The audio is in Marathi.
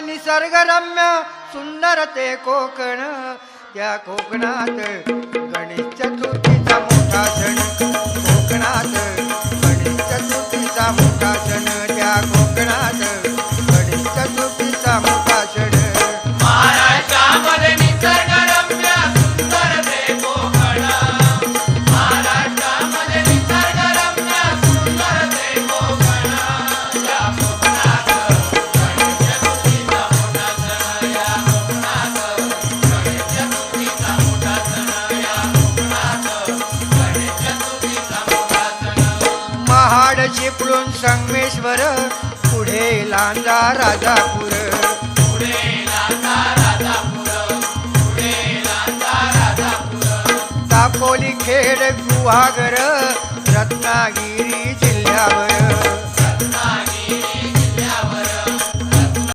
निसर्गरम्य सुंदर ते कोकण. त्या कोकणात चिपळून संगमेश्वर पुढे लांजा राजापूर. राजापूर. दापोली खेड गुहागर रत्नागिरी जिल्ह्यावर.